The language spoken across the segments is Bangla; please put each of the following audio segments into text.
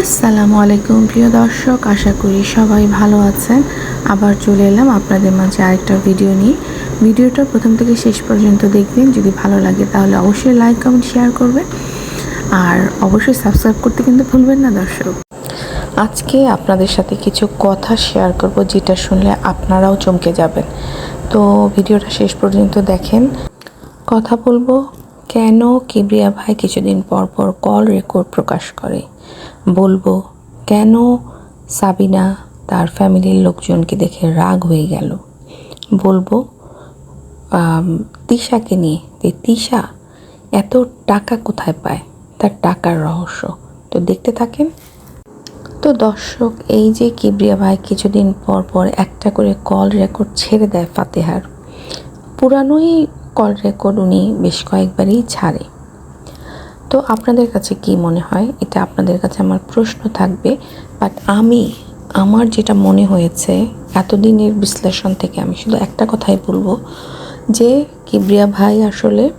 আসসালামু আলাইকুম, প্রিয় দর্শক। আশা করি সবাই ভালো আছেন। আবার চলে এলাম আপনাদের মাঝে আরেকটা ভিডিও নিয়ে। ভিডিওটা প্রথম থেকে শেষ পর্যন্ত দেখবেন। যদি ভালো লাগে তাহলে অবশ্যই লাইক, কমেন্ট, শেয়ার করবেন। আর অবশ্যই সাবস্ক্রাইব করতে কিন্তু ভুলবেন না, দর্শক। আজকে আপনাদের সাথে কিছু কথা শেয়ার করব যেটা শুনলে আপনারাও চমকে যাবেন। তো ভিডিওটা শেষ পর্যন্ত দেখেন। কথা বলব কেন কিবরিয়া ভাই কিছুদিন পর পর কল রেকর্ড প্রকাশ করে। বলব, কেন সাবিনা তার ফ্যামিলির লোকজনকে দেখে রাগ হয়ে গেল? বলব তিশাকে নিয়ে। যে তিশা এত টাকা কোথায় পায়? তার টাকার রহস্য। তো দেখতে থাকেন। তো দর্শক, এই যে কিবরিয়া ভাই কিছুদিন পর পর একটা করে কল রেকর্ড ছেড়ে দেয় ফাতেহার। পুরানোই কল রেকর্ড উনি বেশ কয়েকবারই ছাড়ে। তো আপনাদের কাছে কি মনে হয়? এটা আপনাদের কাছে আমার প্রশ্ন থাকবে বাট আমি, আমার যেটা মনে হয়েছে, এতদিনের বিশ্লেষণ থেকে আমি শুধু একটা কথাই বলব, যে কিবরিয়া ভাই আসলে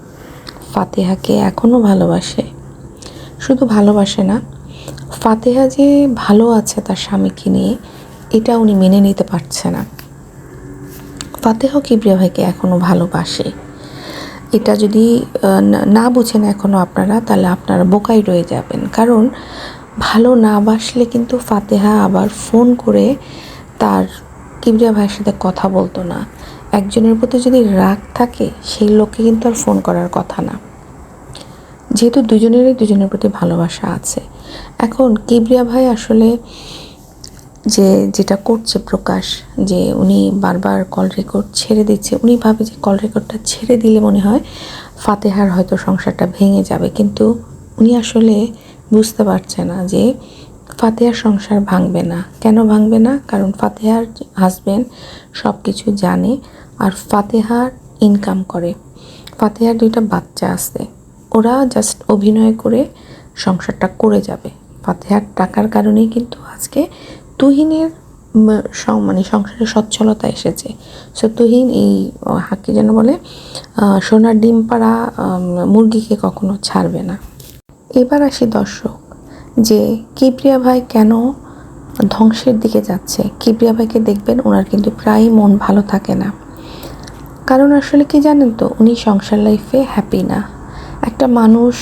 ফাতেহাকে এখনও ভালোবাসে। শুধু ভালোবাসে না, ফাতেহা যে ভালো আছে তার স্বামীকে নিয়ে, এটা উনি মেনে নিতে পারছে না। ফাতেহ কিবরিয়া ভাইকে এখনও ভালোবাসে। এটা যদি না- বুঝেন এখনও আপনারা, তাহলে আপনারা বোকাই রয়ে যাবেন। কারণ ভালো না বাসলে কিন্তু ফাতেহা আবার ফোন করে তার কিবরিয়া ভাইয়ের সাথে কথা বলতো না। একজনের প্রতি যদি রাগ থাকে, সেই লোককে কিন্তু আর ফোন করার কথা না। যেহেতু দুজনেরই দুজনের প্রতি ভালোবাসা আছে। এখন কিবরিয়া ভাই আসলে যে যেটা করছে প্রকাশ, যে উনি বারবার কল রেকর্ড ছেড়ে দিচ্ছে, উনি ভাবে যে কল রেকর্ডটা ছেড়ে দিলে মনে হয় ফাতেহার হয়তো সংসারটা ভেঙে যাবে। কিন্তু উনি আসলে বুঝতে পারছে না যে ফাতেহার সংসার ভাঙবে না। কেন ভাঙবে না? কারণ ফাতেহার হাজবেন্ড সব কিছু জানে আর ফাতেহার ইনকাম করে। ফাতেহার দুইটা বাচ্চা আছে। ওরা জাস্ট অভিনয় করে সংসারটা করে যাবে। ফাতেহার টাকার কারণেই কিন্তু আজকে তুহিনের মানে সংসারে সচ্ছলতা এসেছে। সো তুহিন এই হাকি যেন বলে সোনার ডিম পাড়া মুরগিকে কখনো ছাড়বে না। এবার আসি দর্শক, যে কিপ্রিয়া ভাই কেন ধ্বংসের দিকে যাচ্ছে? কিপ্রিয়া ভাইকে দেখবেন ওনার কিন্তু প্রায়ই মন ভালো থাকে না। কারণ আসলে কি জানেন তো, উনি সংসার লাইফে হ্যাপি না। একটা মানুষ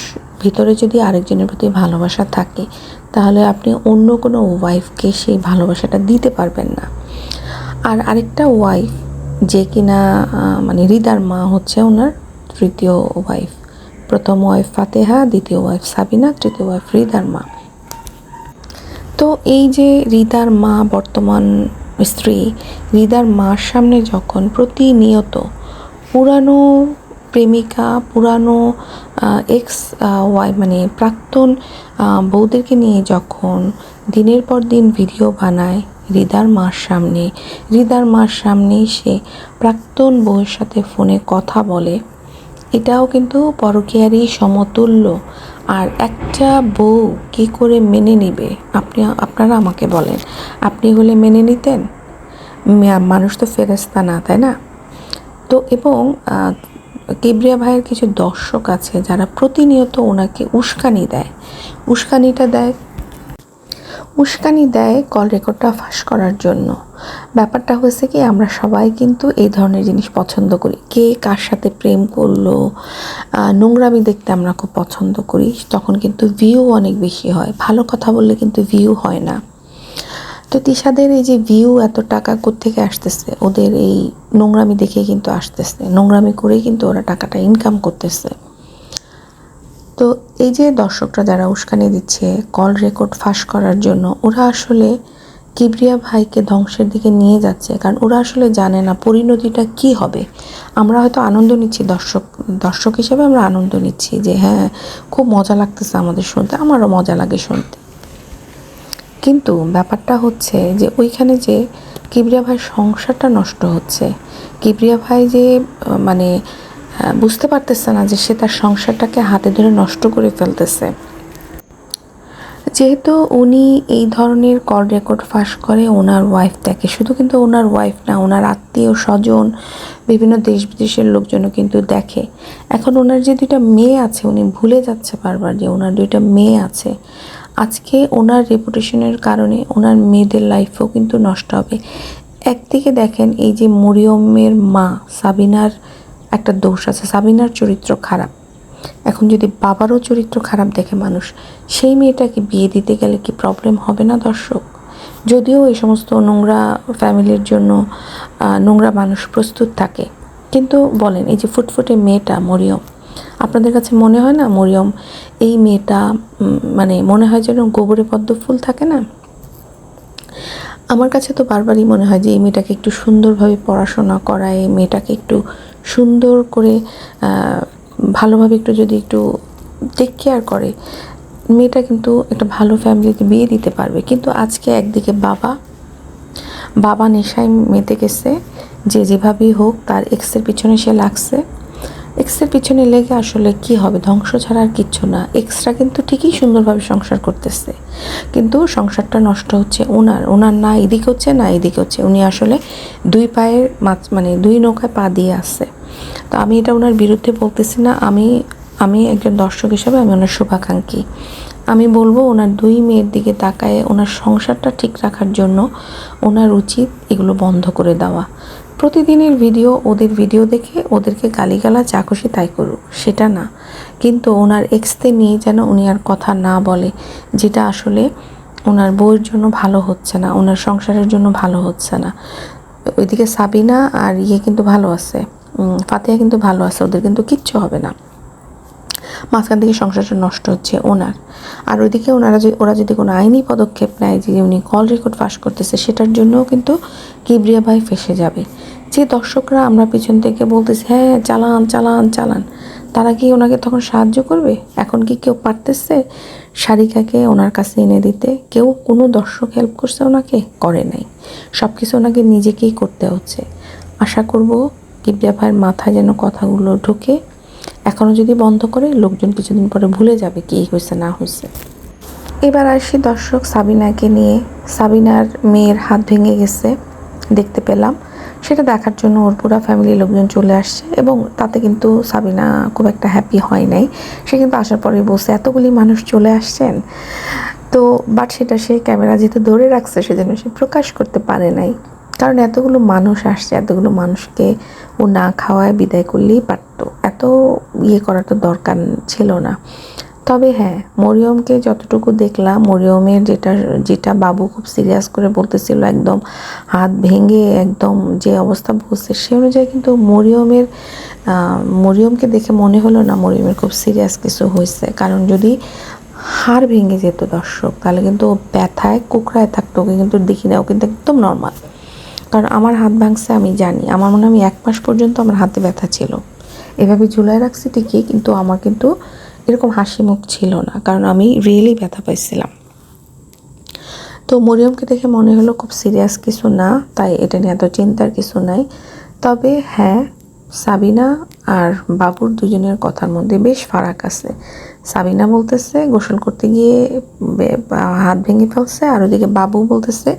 ভিতরে যদি আরেকজনের প্রতি ভালোবাসা থাকে, তাহলে আপনি অন্য কোনো ওয়াইফকে সেই ভালোবাসাটা দিতে পারবেন না। আর আরেকটা ওয়াইফ যে কিনা মানে হৃদার মা হচ্ছে ওনার তৃতীয় ওয়াইফ প্রথম ওয়াইফ ফাতেহা, দ্বিতীয় ওয়াইফ সাবিনা, তৃতীয় ওয়াইফ হৃদার মা। তো এই যে রিদার মা, বর্তমান স্ত্রী রিদার মার সামনে যখন প্রতিনিয়ত পুরানো প্রেমিকা, পুরানো এক্স ওয়াই মানে প্রাক্তন বউদেরকে নিয়ে যখন দিনের পর দিন ভিডিও বানায় রিদার মার সামনে, রিদার মার সামনেই সে প্রাক্তন বউয়ের সাথে ফোনে কথা বলে। এটাও কিন্তু পরকীয়ারই সমতুল্য। আর একটা বউ কি করে মেনে নিবে? আপনি, আপনারা আমাকে বলেন, আপনি হলে মেনে নিতেন? মানুষ তো ফেরেস্তা না, তাই না? তো এবং কিবরিয়া ভাইয়ের কিছু দর্শক আছে যারা প্রতিনিয়ত ওনাকে উস্কানি দেয়। উস্কানিটা দেয়, উস্কানি দেয় কল রেকর্ডটা ফাঁস করার জন্য। ব্যাপারটা হয়েছে কি, আমরা সবাই কিন্তু এই ধরনের জিনিস পছন্দ করি। কে কার সাথে প্রেম করল নোংরামি দেখতে আমরা খুব পছন্দ করি। তখন কিন্তু ভিউ অনেক বেশি হয়। ভালো কথা বললে কিন্তু ভিউ হয় না। তো তিশাদের এই যে ভিউ এত টাকা থেকে আসতেছে? ওদের এই নোংরামি দেখে কিন্তু আসতেছে। নোংরামি করেই কিন্তু ওরা টাকাটা ইনকাম করতেছে। তো এই যে দর্শকরা যারা উস্কানি দিচ্ছে কল রেকর্ড ফাঁস করার জন্য, ওরা আসলে কিবরিয়া ভাইকে ধ্বংসের দিকে নিয়ে যাচ্ছে। কারণ ওরা আসলে জানে না পরিণতিটা কি হবে। আমরা হয়তো আনন্দ নিচ্ছি, দর্শক দর্শক হিসেবে আমরা আনন্দ নিচ্ছি যে হ্যাঁ খুব মজা লাগতেছে আমাদের শুনতে। আমারও মজা লাগে শুনতে। কিন্তু ব্যাপারটা হচ্ছে যে ওইখানে যে কিবরিয়া ভাইয়ের সংসারটা নষ্ট হচ্ছে। কিবরিয়া ভাই যে মানে বুঝতে পারতেছে না যে সে তার সংসারটাকে হাতে ধরে নষ্ট করে ফেলতেছে। যেহেতু উনি এই ধরনের কল রেকর্ড ফাঁস করে ওনার ওয়াইফ দেখে শুধু কিন্তু ওনার ওয়াইফ না, ওনার আত্মীয় স্বজন, বিভিন্ন দেশ বিদেশের লোকজনও কিন্তু দেখে। এখন ওনার যে দুইটা মেয়ে আছে, উনি ভুলে যাচ্ছে বারবার যে ওনার দুইটা মেয়ে আছে। আজকে ওনার রেপুটেশনের কারণে ওনার মেয়েদের লাইফও কিন্তু নষ্ট হবে। একদিকে দেখেন এই যে মরিয়মের মা সাবিনার একটা দোষ আছে, সাবিনার চরিত্র খারাপ। এখন যদি বাবারও চরিত্র খারাপ দেখে মানুষ, সেই মেয়েটাকে বিয়ে দিতে গেলে কি প্রবলেম হবে না দর্শক? যদিও এই সমস্ত নোংরা ফ্যামিলির জন্য নোংরা মানুষ প্রস্তুত থাকে। কিন্তু বলেন, এই যে ফুটফুটে মেয়েটা মরিয়ম আপনাদের কাছে মনে হয় না, মরিয়ম, এই মেয়েটা মানে মনে হয় যেন গোবরে পদ্ম ফুল থাকে না? আমার কাছে তো বারবারই মনে হয় যে এই মেয়েটাকে একটু সুন্দরভাবে পড়াশোনা করায় এই মেয়েটাকে একটু সুন্দর করে ভালোভাবে একটু যদি একটু টেক কেয়ার করে, মেয়েটা কিন্তু একটা ভালো ফ্যামিলিতে বিয়ে দিতে পারবে। কিন্তু আজকে একদিকে বাবা বাবা নেশায় মেতে গেছে, যে যেভাবেই হোক তার এক্সের পিছনে সে লাগছে। এক্সের পিছনে লেগে আসলে কি হবে? ধ্বংস ছাড়া আর কিচ্ছু না। এক্সরা কিন্তু ঠিকই সুন্দরভাবে সংসার করতেছে। কিন্তু সংসারটা নষ্ট হচ্ছে ওনার ওনার না এদিকে হচ্ছে, না এদিকে হচ্ছে। উনি আসলে দুই পায়ের মাছ মানে দুই নৌকায় পা দিয়ে আসছে তো আমি এটা ওনার বিরুদ্ধে বলতেছি না। আমি আমি একজন দর্শক হিসাবে আমি ওনার শুভাকাঙ্ক্ষী। আমি বলব ওনার দুই মেয়ের দিকে তাকায় ওনার সংসারটা ঠিক রাখার জন্য ওনার উচিত এগুলো বন্ধ করে দেওয়া। প্রতিদিনের ভিডিও, ওদের ভিডিও দেখে ওদেরকে গালিগালা যা খুশি তাই করুক, সেটা না। কিন্তু ওনার এক্সতে নিয়ে যেন উনি আর কথা না বলে, যেটা আসলে ওনার বউয়ের জন্য ভালো হচ্ছে না, ওনার সংসারের জন্য ভালো হচ্ছে না। ওইদিকে সাবিনা আর ইয়ে কিন্তু ভালো আছে ফাতেহা কিন্তু ভালো আছে, ওদের কিন্তু কিচ্ছু হবে না। মাঝখান থেকে সংসারটা নষ্ট হচ্ছে ওনার। আর ওইদিকে ওনারা যদি ওরা যদি কোনো আইনি পদক্ষেপ নেয় যে উনি কল রেকর্ড ফাঁস করতেছে, সেটার জন্যও কিন্তু কিবরিয়া ভাই ফেসে যাবে। যে দর্শকরা আমরা পিছন থেকে বলতেছি হ্যাঁ চালান চালান চালান। তারা কি ওনাকে তখন সাহায্য করবে? এখন কি কেউ পারতেছে সারিকাকে ওনার কাছে এনে দিতে? কেউ কোনো দর্শক হেল্প করছে ওনাকে? করে নাই। সব কিছু ওনাকে নিজেকেই করতে হচ্ছে। আশা করব কিবরিয়া ভাইয়ের মাথায় যেন কথাগুলো ঢুকে। এখনও যদি বন্ধ করে, লোকজন কিছুদিন পরে ভুলে যাবে কি হয়েছে না হয়েছে এবার আসি দর্শক সাবিনাকে নিয়ে। সাবিনার মেয়ের হাত ভেঙে গেছে, দেখতে পেলাম। সেটা দেখার জন্য ওর পুরো ফ্যামিলির লোকজন চলে আসছে এবং তাতে কিন্তু সাবিনা খুব একটা হ্যাপি হয় নাই। সে কিন্তু আসার পরে বসে এতগুলি মানুষ চলে আসছেন? তো বাট সেটা সে ক্যামেরা যেহেতু ধরে রাখছে, সেজন্য সে প্রকাশ করতে পারে নাই। কারণ এতগুলো মানুষ আসছে, এতগুলো মানুষকে ও না খাওয়ায় বিদায় করলেই পারতো। ইয়ে করার তো দরকার ছিল না। তবে হ্যাঁ মরিয়মকে যতটুকু দেখলাম, মরিয়মের যেটা যেটা বাবু খুব সিরিয়াস করে বলতেছিল, একদম হাত ভেঙে একদম যে অবস্থা বলছে, সে অনুযায়ী কিন্তু মরিয়মের মরিয়মকে দেখে মনে হলো না মরিয়মের খুব সিরিয়াস কিছু হয়েছে। কারণ যদি হাড় ভেঙে যেত দর্শক, তাহলে কিন্তু ব্যথায়, কুকড়ায় থাকতো, ওকে কিন্তু দেখি না, ও কিন্তু একদম নর্মাল কারণ আমার হাত ভাঙছে আমি জানি, আমার মনে হয় আমি এক মাস পর্যন্ত আমার হাতে ব্যথা ছিল। এভাবে ঝুলাই রাখছি ঠিকই, কিন্তু আমার কিন্তু এরকম হাসি মুখ ছিল না, কারণ আমি রিয়েলি ব্যথা পাইছিলাম। তো মরিয়মকে দেখে মনে হলো খুব সিরিয়াস কিছু না, তাই এটা নিয়ে এত চিন্তার কিছু নাই। তবে হ্যাঁ সাবিনা আর বাবুর দুজনের কথার মধ্যে বেশ ফারাক আছে। সাবিনা বলতেছে, গোসল করতে গিয়ে হাত ভেঙে ফেলছে, আর ওদিকে বাবু বলতেছে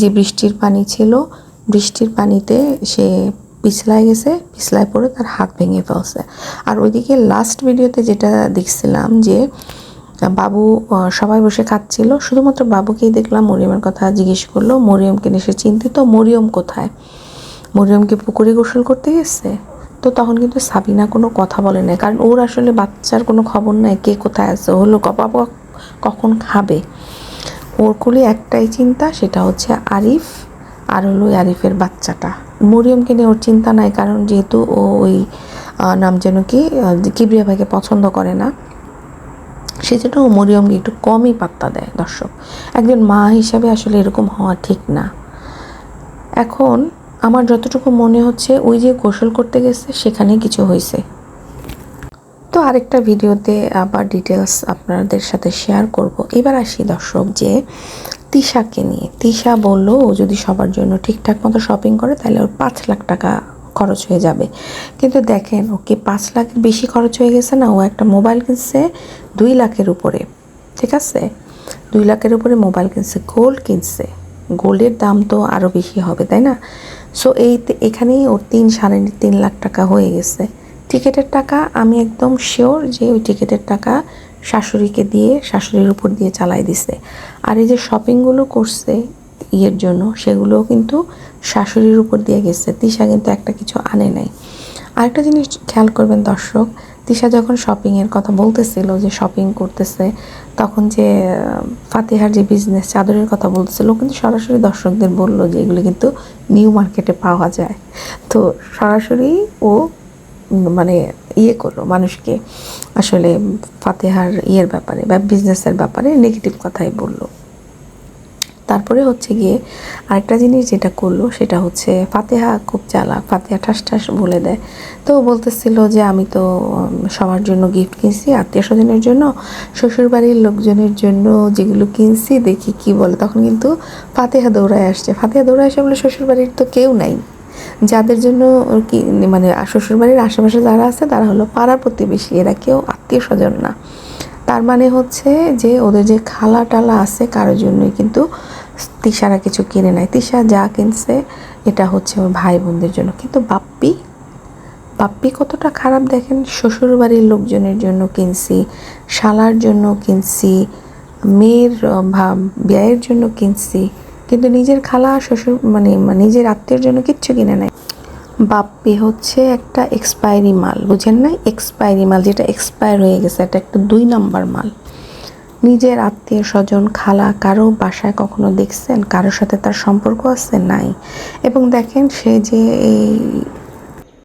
যে বৃষ্টির পানি ছিল, বৃষ্টির পানিতে সে পিছলায় গেছে, পিছলায় পড়ে তার হাত ভেঙে ফেলছে। আর ওইদিকে লাস্ট ভিডিওতে যেটা দেখছিলাম যে, বাবু সবাই বসে খাচ্ছিল, শুধুমাত্র বাবুকেই দেখলাম, মরিয়মের কথা জিজ্ঞেস করল, মরিয়মকে নিয়ে সে চিন্তিত, মরিয়ম কোথায়? মরিয়মকে পুকুরে গোসল করতে গেছে? তো তখন কিন্তু সাবিনা কোনো কথা বলে না কারণ ওর আসলে বাচ্চার কোনো খবর নাই, কে কোথায় আছে, হলো বাবা কখন খাবে? ওর কোলে একটাই চিন্তা, সেটা হচ্ছে আরিফ, আর হলো আরিফের বাচ্চাটা। মরিয়মকে নিয়ে ওর চিন্তা নাই, কারণ যেহেতু ও ওই নাম যেন কি কিবরিয়া ভাইকে পছন্দ করে না। সেজন্য ও মরিয়মকে একটু কমই পাত্তা দেয় দর্শক। একজন মা হিসাবে আসলে এরকম হওয়া ঠিক না। এখন আমার যতটুকু মনে হচ্ছে, ওই যে গোসল করতে গেছে, সেখানে কিছু হয়েছে তো আরেকটা ভিডিওতে আবার ডিটেলস আপনাদের সাথে শেয়ার করব। এবার আসি দর্শক যে তিশাকে নিয়ে। তিশা বলল, ও যদি সবার জন্য ঠিকঠাক মতো শপিং করে, তাহলে ওর পাঁচ লাখ টাকা খরচ হয়ে যাবে। কিন্তু দেখেন, ওকে পাঁচ লাখের বেশি খরচ হয়ে গেছে না, ও একটা মোবাইল কিনছে দুই লাখের উপরে, ঠিক আছে? দুই লাখের উপরে মোবাইল কিনছে গোল্ড কিনছে। গোল্ডের দাম তো আরও বেশি হবে, তাই না? সো এই এখানেই ওর তিন, সাড়ে তিন লাখ টাকা হয়ে গেছে। টিকিটের টাকা আমি একদম শিওর যে ওই টিকিটের টাকা শাশুড়িকে দিয়ে, শাশুড়ির উপর দিয়ে চালাই দিছে। আর এই যে শপিংগুলো করছে ইয়ের জন্য, সেগুলোও কিন্তু শাশুড়ির উপর দিয়ে গেছে। তিশা কিন্তু একটা কিছু আনে নাই। আরেকটা জিনিস খেয়াল করবেন দর্শক, তিশা যখন শপিংয়ের কথা বলতেছিল যে শপিং করতেছে, তখন যে ফাতিহার যে বিজনেস চাদরের কথা বলতেছিল কিন্তু সরাসরি দর্শকদের বলল যে এগুলো কিন্তু নিউ মার্কেটে পাওয়া যায়। তো সরাসরি ও মানে ইয়ে করল, মানুষকে আসলে ফাতেহার ইয়ের ব্যাপারে বা বিজনেসের ব্যাপারে নেগেটিভ কথাই বলল। তারপরে হচ্ছে গিয়ে আরেকটা জিনিস যেটা করল, সেটা হচ্ছে ফাতেহা খুব চালাক, ফাতেহা ঠাস ঠাস বলে দেয়। তো বলতেছিল যে, আমি তো সবার জন্য গিফট কিনছি আত্মীয় স্বজনের জন্য, শ্বশুরবাড়ির লোকজনের জন্য যেগুলো কিনছি, দেখি কি বলে। তখন কিন্তু ফাতেহা দৌড়ায় আসছে। ফাতেহা দৌড়ায় আসে বলে, শ্বশুরবাড়ির তো কেউ নাই। যাদের জন্য কি মানে শ্বশুরবাড়ির আশেপাশে যারা আছে, তারা হলো পাড়া প্রতিবেশী, এরা কেউ আত্মীয় স্বজন না। তার মানে হচ্ছে যে ওদের যে খালা টালা আছে, কারোর জন্যই কিন্তু তিশারা কিছু কিনে নেয়। তিশা যা কিনছে, এটা হচ্ছে ওর ভাই বোনদের জন্য। কিন্তু বাপ্পি বাপ্পি কতটা খারাপ দেখেন? শ্বশুর বাড়ির লোকজনের জন্য কিনছি, শালার জন্য কিনছি, মেয়ের ভা- বিয়ের জন্য কিনছি কিন্তু নিজের খালা, শ্বশুর মানে নিজের আত্মীয়ের জন্য কিচ্ছু কিনে নেয় বাপ্পি হচ্ছে একটা এক্সপায়ারি মাল, বুঝেন না এক্সপায়ারি মাল, যেটা এক্সপায়ার হয়ে গেছে, এটা একটা দুই নম্বর মাল। নিজের আত্মীয় স্বজন, খালা, কারও বাসায় কখনো দেখছেন? কারোর সাথে তার সম্পর্ক আছে? নাই। এবং দেখেন সে যে এই